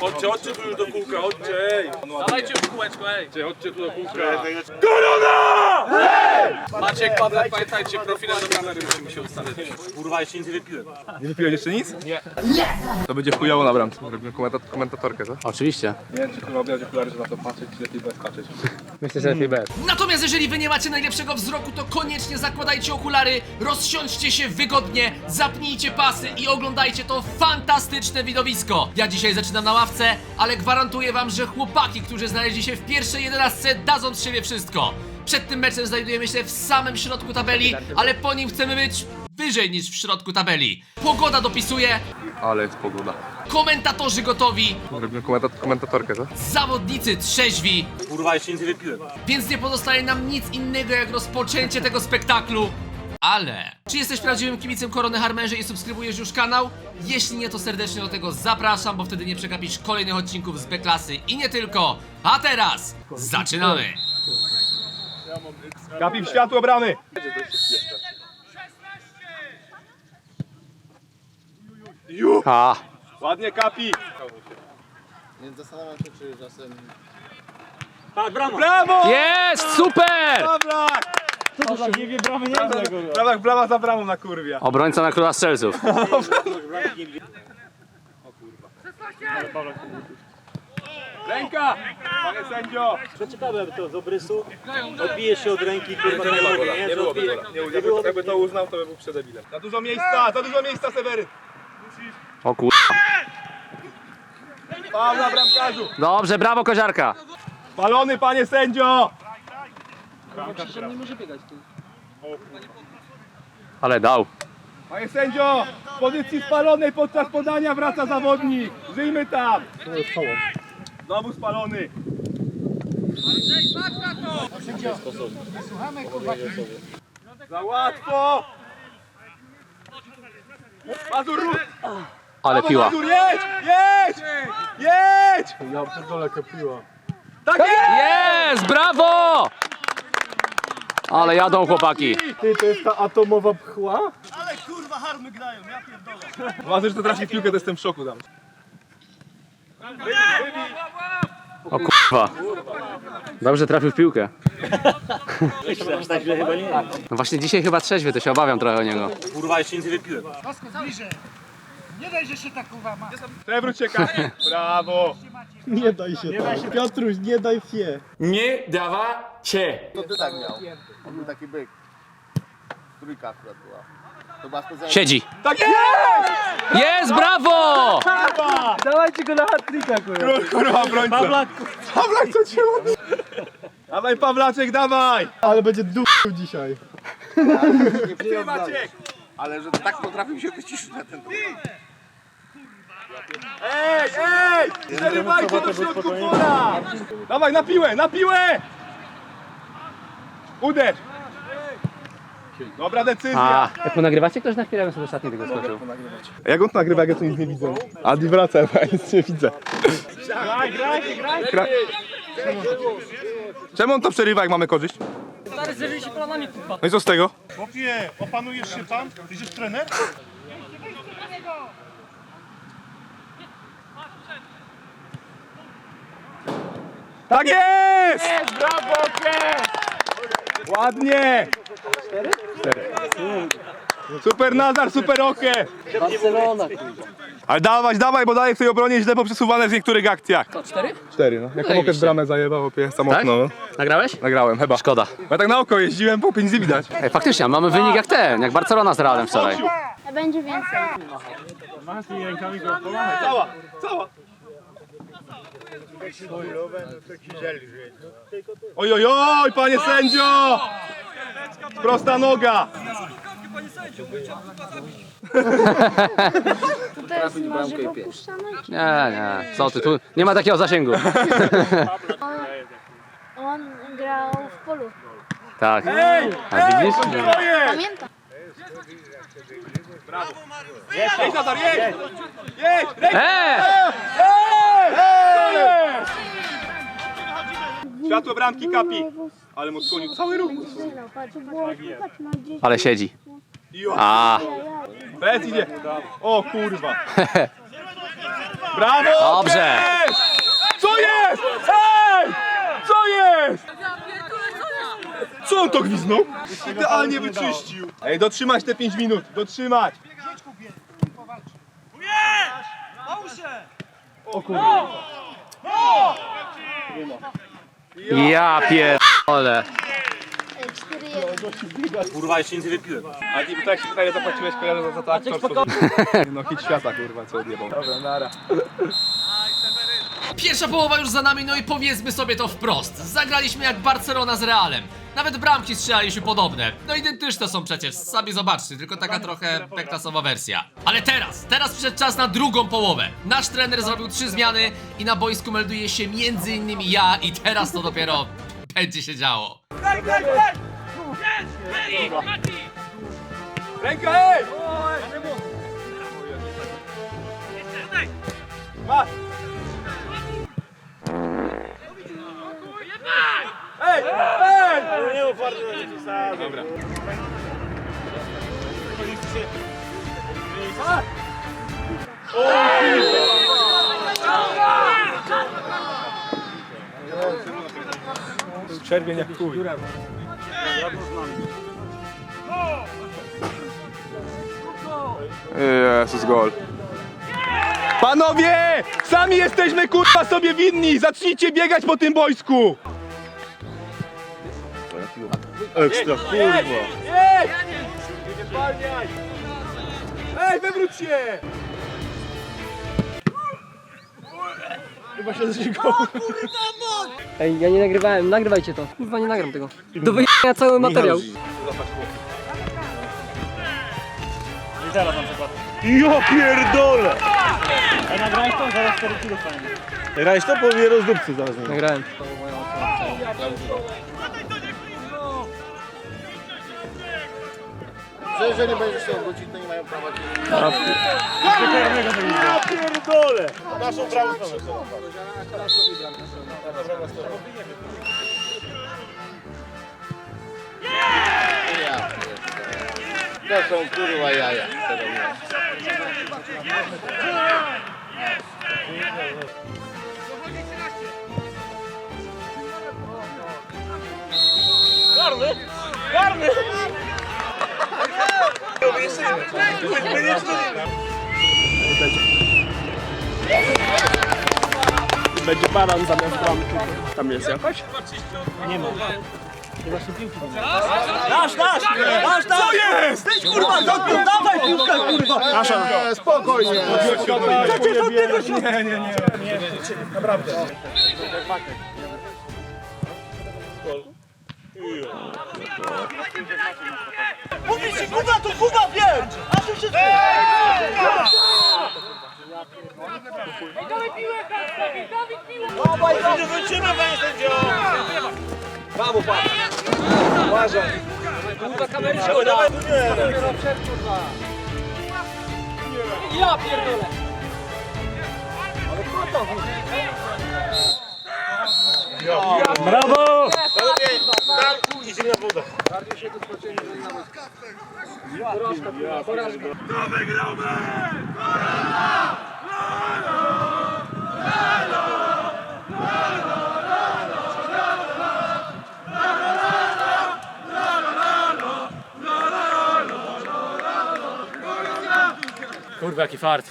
Chodźcie, chodźcie tu już do kółka, chodźcie, ej. Dawajcie już kółeczko, ej. Chodźcie, chodźcie tu do kółka. Maciek, Pawlak, pamiętajcie, profilem do kamery musimy się ustawić. Kurwa, jeszcze nic nie wypiłem. Nie wypiłeś jeszcze nic? Nie. To będzie chujowo na bramce. Robimy komenta- komentatorkę, co? Oczywiście. Nie wiem, czy kurwa obrać okulary, żeby na to patrzeć, czy lepiej bez patrzeć. Myślę, że lepiej bez. Natomiast jeżeli wy nie macie najlepszego wzroku, to koniecznie zakładajcie okulary, rozsiądźcie się wygodnie, zapnijcie pasy i oglądajcie to fantastyczne widowisko. Ja dzisiaj zaczynam na ławce, ale gwarantuję wam, że chłopaki, którzy znaleźli się w pierwszej jedenastce, dadzą z siebie wszystko. Przed tym meczem znajdujemy się w samym środku tabeli, ale po nim chcemy być wyżej niż w środku tabeli. Pogoda dopisuje, Ale jest pogoda. komentatorzy gotowi, Robimy komenta- komentatorkę, co? zawodnicy trzeźwi, Kurwa, jeszcze nic nie wypiłem. więc nie pozostaje nam nic innego jak rozpoczęcie tego spektaklu. Ale, czy jesteś prawdziwym kibicem Korony Harmerze i subskrybujesz już kanał? Jeśli nie, to serdecznie do tego zapraszam, bo wtedy nie przegapisz kolejnych odcinków z B-klasy i nie tylko. A teraz, zaczynamy! Kapi w światło bramy! A, Ładnie kapi! Więc zastanawiam się, czy czasem Tak, brama. Brawo! jest! Super! Pawlak! Nie wie bramy, nie brama za bramą na kurwie. Obrońca na króla strzelców. Ręka! Panie sędzio! Przeczytałem to z obrysu, odbije się od ręki, kurwa, nie nie? nie Że byłoby gola. Nie, jakby, jakby to uznał, to by był przed debilem. Za dużo miejsca, za dużo miejsca Seweryn! O kur... Pawla bramkarzu! Dobrze, brawo koziarka. Balony panie sędzio! Ale dał. Panie sędzio! W pozycji spalonej podczas podania wraca zawodnik! Żyjmy tam! Znowu spalony! Za łatwo! Mazur, ruch! Ale piła. Mazur, jedź! Jedź! Jedź! Ja pierdolę, piła. Tak jest! Jest! Brawo! Ale jadą chłopaki. Ty, to jest ta atomowa pchła? Mazur, że trafi w piłkę, to jestem w szoku tam. O kurwa. Dobrze trafił w piłkę. Aż tak źle chyba nie. No właśnie dzisiaj chyba trzeźwy, to się obawiam trochę o niego. Kurwa, jeszcze nic nie wypiłem. Przewróć się, Kapi. Brawo! Nie daj się tak. Piotruś, nie daj się. Nie dawa cię. to ty tak miał. On był taki byk. Trójka akurat była. To była specjalna... Siedzi. Tak jest! Jest, brawo! Dawajcie go na hat-tricka, kurwa. Kurwa, obrońca. Pawlak, Pawlak, co cię robi? Dawaj, Pawlaczek, dawaj! ale będzie dupił dzisiaj. Ale że tak potrafił się wyciszyć na ten Ej, ej! Przerywajcie do środku pola! Dawaj, na piłę, na piłę! Uderz! Dobra decyzja! A, jak mu nagrywacie, ktoś na chwilę sobie ostatni tego skoczył. Jak on to nagrywa, jak ja tu nic nie widzę? Adi wraca, ja nic nie widzę. Graj, graj, graj. Gra... Czemu on to przerywa, jak mamy korzyść? No i co z tego? Chłopie, opanujesz się? Ty jesteś trener? Tak jest! Brawo, Ładnie! Cztery. Super Nazar, super okie! Barcelona, Ale dawać, dawaj, bo dalej w tej obronie źle poprzesuwane w niektórych akcjach. To cztery? Cztery, no. Jak Moket bramę zajebał, opie, sam Tak? No. Nagrałeś? Nagrałem, chyba. Szkoda. Ja tak na oko jeździłem, po nic nie widać. Ej, faktycznie, mamy wynik jak ten, jak Barcelona z Realem wczoraj. Będzie więcej. Cała, cała. Oj, oj, oj, panie sędzio! Prosta noga! To jest na żywo puszczane? czy- Nie, nie, co ty, tu nie ma takiego zasięgu. On grał w polu. Tak. Ej, A ej, widzisz? twoje! Pamiętam. Jedź, Nazar, jedź! Jedź! Eee! Światło bramki kapi. Ale mu skłonił cały ruch. Ale siedzi. A. Bez idzie. O kurwa. Brawo! Dobrze! Co jest? Ej! Co jest? Co on to gwiznął? Idealnie wyczyścił. Ej, dotrzymać te 5 minut. Dotrzymać. Rzuć kupię. Powalcz. Małże! Ja pierdolę. 4-1. Kurwa, jeszcze nic nie wypiłem. A ty tak się pytanie zapłaciłeś kojarzę za, za to aktorstwo. No hit świata kurwa, co odjebał. Dobra, nara. Pierwsza połowa już za nami, no i powiedzmy sobie to wprost. Zagraliśmy jak Barcelona z Realem. Nawet bramki strzelaliśmy podobne. No identyczne są przecież, sami zobaczcie, tylko taka trochę beklasowa wersja. Ale teraz, teraz przyszedł czas na drugą połowę. Nasz trener zrobił trzy zmiany i na boisku melduje się między innymi ja i teraz to dopiero będzie się działo. Ręka, ej! Masz! Dobra. Czerwień jak chuj. Jezus, gol. Panowie! Sami jesteśmy kurwa sobie winni! Zacznijcie biegać po tym boisku! Ekstra, kurwa. Ej! Ej, wywróć się! Chyba się zżygał. Ej, ja nie nagrywałem, nagrywajcie to. Kurwa, nie nagram tego. Do wyjechania cały materiał. Przykład. Jo pierdolę! A nagrałeś to? Zaraz 4 kilo fajnie. Grałeś to? Bo mnie rozdupcy zaraz. nie. Nagrałem. Że, że nie będziesz się obrócić, to nie mają prawa cię Ja pierdolę! Naszą prawą stronę. To są kurwa jaja. Karny! Będzie baran zamiast bramki. Tam jest jakaś? Nasz, nasz! Nasz, nasz! Co jest? Weź kurwa, dotknij, dawaj piłkę kurwa! Nie, spokojnie. Nie, nie, nie. Mówi ci Kuba, to Kuba wiem! A tu się... Dawaj, nie wrócimy, panie sędzio! Brawo, pan! Uważaj! Się Dawaj, tu nie! Ja pierdolę! Brawo! I zimna woda. Kurwa, jaki fart.